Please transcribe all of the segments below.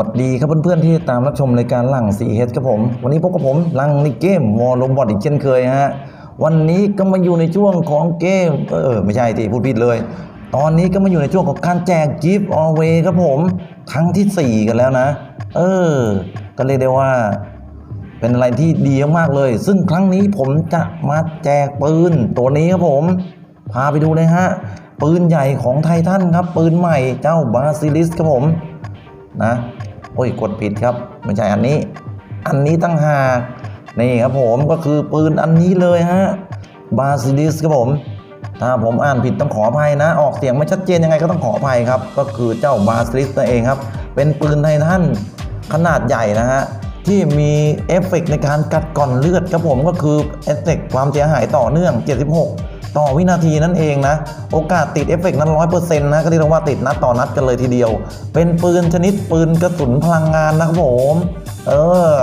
สวัสดีครับเพื่อนๆที่ตามรับชมรายการหลัง 4H ครับผม วันนี้พบกับผมลังในเกมวอลลมบอดอีกเช่นเคยฮะวันนี้ก็มาอยู่ในช่วงของเกมเออไม่ใช่ที่พูดผิดเลย ตอนนี้ก็มาอยู่ในช่วงของการแจกกิฟต์ออเวครับผมครั้งที่ 4 กันแล้วนะ เออ ก็เรียกได้ว่า เป็นอะไรที่ดีมากเลย ซึ่งครั้งนี้ผมจะมาแจกปืนตัวนี้ครับผม พาไปดูเลยฮะปืนใหญ่ของไททันครับ ปืนใหม่เจ้าบาซิลิสครับผมนะ โอ้ยกดผิดครับ ไม่ใช่อันนี้ อันนี้ตั้งหากนี่ครับผมก็คือปืนอันนี้เลยฮะบาซิลิสครับผม ถ้าผมอ่านผิดต้องขออภัยนะ ออกเสียงไม่ชัดเจนยังไงก็ต้องขออภัยครับ ก็คือเจ้าบาซิลิสนั่นเองครับ เป็นปืนไททันขนาดใหญ่นะฮะที่มีเอฟเฟกต์ในการกัดก่อนเลือดครับผมก็คือเอฟเฟกต์ความเสียหายต่อเนื่อง 76 ต่อวินาทีนั่นเองนะ โอกาสติดเอฟเฟกต์นั้นร้อยเปอร์เซ็นต์นะก็เรียกว่าติดนัดต่อนัดกันเลยทีเดียว เป็นปืนชนิดปืนกระสุนพลังงานนะครับผมเออ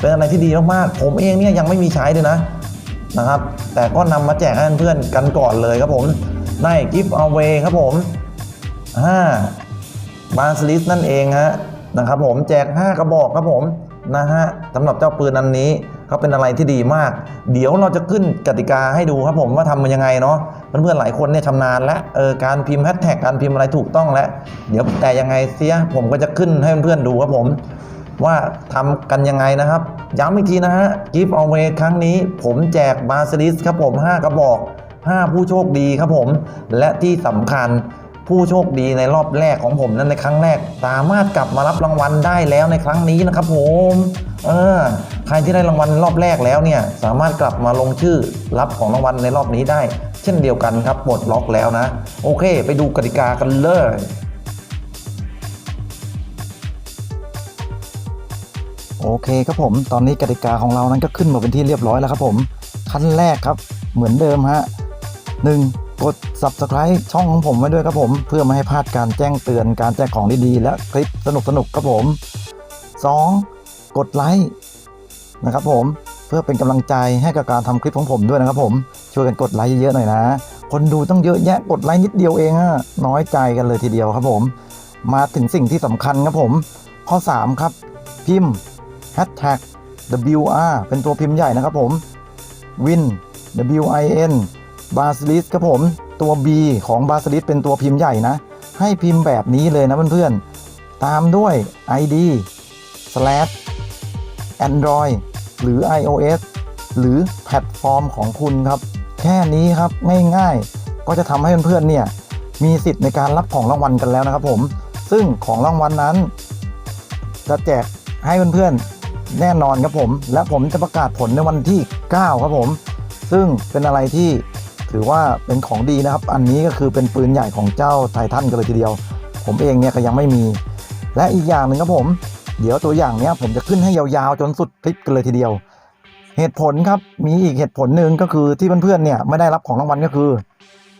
เป็นอะไรที่ดีมากๆผมเองเนี่ยยังไม่มีใช้เลยนะนะครับ แต่ก็นำมาแจกให้เพื่อนกันก่อนเลยครับผมได้กิฟต์เอาเวครับผม5บาสลิสนั่นเองฮะนะครับผมแจก 5 กระบอกครับผม นะฮะสำหรับเจ้าปืนอันนี้เขาเป็นอะไรที่ดีมาก เดี๋ยวเราจะขึ้นกติกาให้ดูครับผมว่าทำมันยังไงเนาะเพื่อนๆหลายคนเนี่ยชำนาญและเออการพิมพ์แฮชแท็กการพิมพ์อะไรถูกต้องแล้ว เดี๋ยวแต่ยังไงเสียผมก็จะขึ้นให้เพื่อนๆดูครับผม ว่าทำกันยังไงนะครับย้ำอีกทีนะฮะกิฟต์เอาเวครั้งนี้ ผมแจกบาสลิสครับผม 5 กระบอก 5 ผู้โชคดีครับผม และที่สำคัญ ผู้โชคดีในรอบแรกของผมนั้นในครั้งแรก สามารถกลับมารับรางวัลได้แล้วในครั้งนี้นะครับผมเออใครที่ได้รางวัลรอบแรกแล้วเนี่ยสามารถกลับมาลงชื่อรับของรางวัลในรอบนี้ได้ เช่นเดียวกันครับปลดล็อกแล้วนะ โอเค ไปดูกติกากันเลยโอเคครับผม ตอนนี้กติกาของเรานั้นก็ขึ้นมาเป็นที่เรียบร้อยแล้วครับผม ขั้นแรกครับ เหมือนเดิมฮะ 1. กด subscribe ช่องของผมไว้ด้วยครับผม เพื่อไม่ให้พลาดการแจ้งเตือนการแจกของดีๆและคลิปสนุกๆครับผม 2. กดไลค์นะครับผมเพื่อเป็นกำลังใจให้กับการทำคลิปของผมด้วยนะครับผมช่วยกันกดไลค์เยอะๆหน่อยนะ คนดูต้องเยอะแยะกดไลค์นิดเดียวเองอะน้อยใจกันเลยทีเดียวครับผม มาถึงสิ่งที่สำคัญครับผม ข้อ 3 ครับ พิมพ์ hashtag WR เป็นตัวพิมพ์ใหญ่นะครับผม winwin WIN Basilis ครับผม ตัว B ของ Basilis เป็นตัวพิมพ์ใหญ่นะ ให้พิมพ์แบบนี้เลยนะเพื่อนๆ ตามด้วย ID slash Android หรือ iOS หรือแพลตฟอร์มของคุณครับ แค่นี้ครับง่ายๆ ก็จะทำให้เพื่อนๆเนี่ยมีสิทธิ์ในการรับของรางวัลกันแล้วนะครับผม ซึ่งของรางวัลนั้น จะแจกให้เพื่อนๆแน่นอนครับผม และผมจะประกาศผลในวันที่ 9 ครับผม ซึ่งเป็นอะไรที่ ถือว่าเป็นของดีนะครับ อันนี้ก็คือเป็นปืนใหญ่ของเจ้าไททันกันเลยทีเดียว ผมเองเนี่ยก็ยังไม่มี และอีกอย่างหนึ่งครับผม เดี๋ยวตัวอย่างเนี้ยผมจะขึ้นให้ยาวๆจนสุดคลิปกันเลยทีเดียว เหตุผลครับมีอีกเหตุผลหนึ่งก็คือที่เพื่อนๆเนี่ยไม่ได้รับของรางวัลก็คือ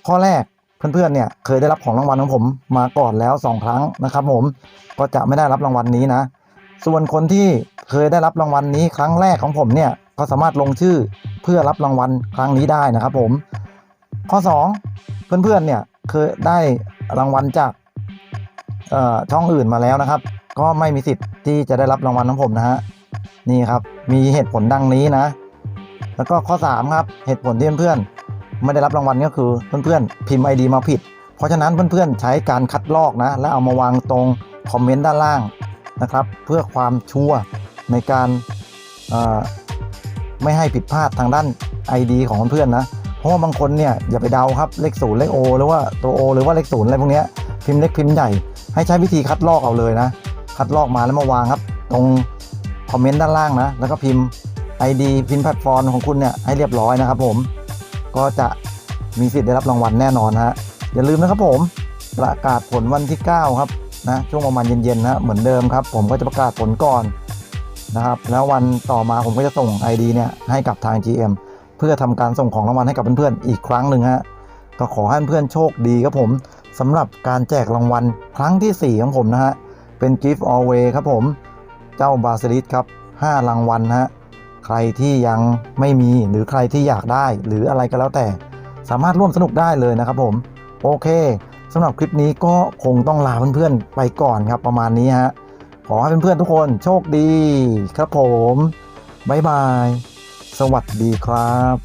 ข้อแรกเพื่อนๆเนี่ยเคยได้รับของรางวัลของผมมาก่อนแล้ว 2 ครั้งนะครับ ผมก็จะไม่ได้รับรางวัลนี้นะ ส่วนคนที่เคยได้รับรางวัลนี้ครั้งแรกของผมเนี่ยก็สามารถลงชื่อเพื่อรับรางวัลครั้งนี้ได้นะครับผม ข้อ 2 เพื่อนๆเนี่ยเคยได้รางวัลจากช่องอื่นมาแล้วนะครับ ก็ไม่มีสิทธิ์ที่จะได้รับรางวัลของผมนะฮะนี่ครับมีเหตุผลดังนี้นะ แล้วก็ข้อ 3 ครับ เหตุผลที่เพื่อนๆไม่ได้รับรางวัลก็คือเพื่อนๆพิมพ์ ID มาผิด เพราะฉะนั้นเพื่อนๆใช้การคัดลอกนะ แล้วเอามาวางตรงคอมเมนต์ด้านล่างนะครับ เพื่อความชัวร์ในการไม่ให้ผิดพลาดทางด้าน ID ของเพื่อนนะ เพราะว่าบางคนเนี่ยอย่าไปเดาครับเลขศูนย์เลขโอหรือว่าตัวโอหรือว่าเลขศูนย์อะไรพวกนี้พิมพ์เล็กพิมพ์ใหญ่ ให้ใช้วิธีคัดลอกเอาเลยนะ คัดลอกมาแล้วมาวางครับ ตรงคอมเมนต์ด้านล่างนะ แล้วก็พิมพ์ ID พิมพ์แพลตฟอร์มของคุณเนี่ยให้เรียบร้อยนะครับผมก็จะมีสิทธิ์ได้รับรางวัลแน่นอนฮะอย่าลืมนะครับผมประกาศผลวันที่ 9 ครับนะช่วงประมาณเย็นๆนะเหมือนเดิมครับ ผมก็จะประกาศผลก่อนนะครับแล้ววันต่อมาผมก็จะส่ง ID เนี่ยให้กับทาง GM เพื่อทำการส่งของรางวัลให้กับเพื่อนๆอีกครั้งหนึ่งฮะก็ขอให้เพื่อนโชคดีครับผมสำหรับการแจกรางวัลครั้งที่ 4 ของผมนะฮะเป็น Gift Alway ครับผมเจ้าบาซิลิสครับ5รางวัลฮะใครที่ยังไม่มีหรือใครที่อยากได้ หรืออะไรก็แล้วแต่ สามารถร่วมสนุกได้เลยนะครับผม โอเคสำหรับคลิปนี้ก็คงต้องลาเพื่อนๆไปก่อนครับประมาณนี้ฮะขอให้เพื่อนๆทุกคนโชคดีครับผมบ๊ายบาย สวัสดีครับ